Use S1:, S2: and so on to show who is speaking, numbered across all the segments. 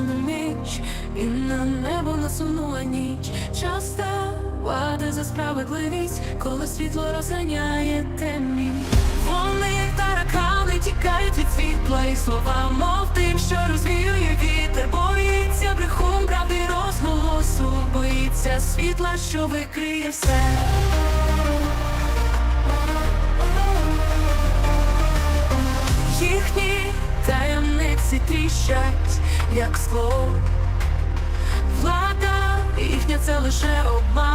S1: на міч, і на небо насунула ніч. Часто влада за справедливість, коли світло розганяє темні. Вони як таракани тікають від світла, і слова, мов тим, що розвіює вітер. Боїться брехун, правди розголосу, боїться світла, що викриє все. Їхні таємниці тріщать, як скло. Влада їхня це лише обман.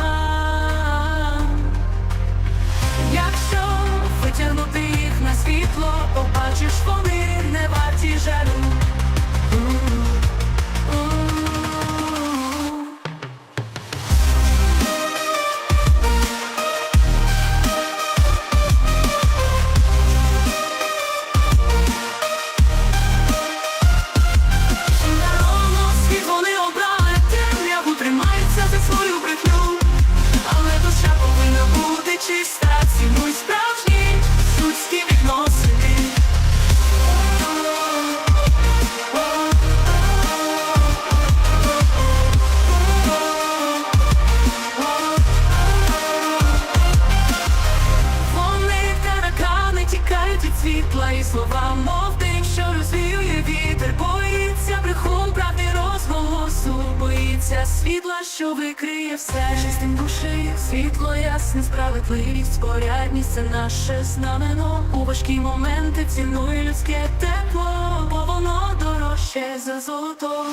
S1: Світла і слова, мов тим, що розвіює вітер. Боїться брехун, правди розголосу, боїться світла, що викриє все. Чистим душі, світло, ясне, справедливість, порядність це наше знамено. У важкі моменти цінує людське тепло, бо воно дорожче за золото.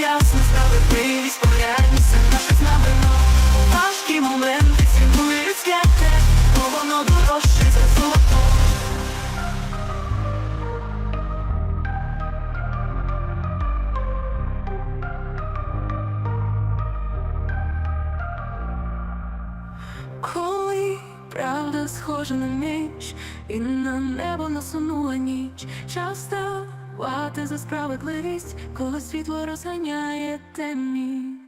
S1: Ясно, справедливість, порядність, наше знамено. Важкі моменти цінує людське те, бо воно дорожче за золото. Коли правда схожа на міч, і на небо насунула ніч, часто плати за справедливість, коли світло розганяє темні.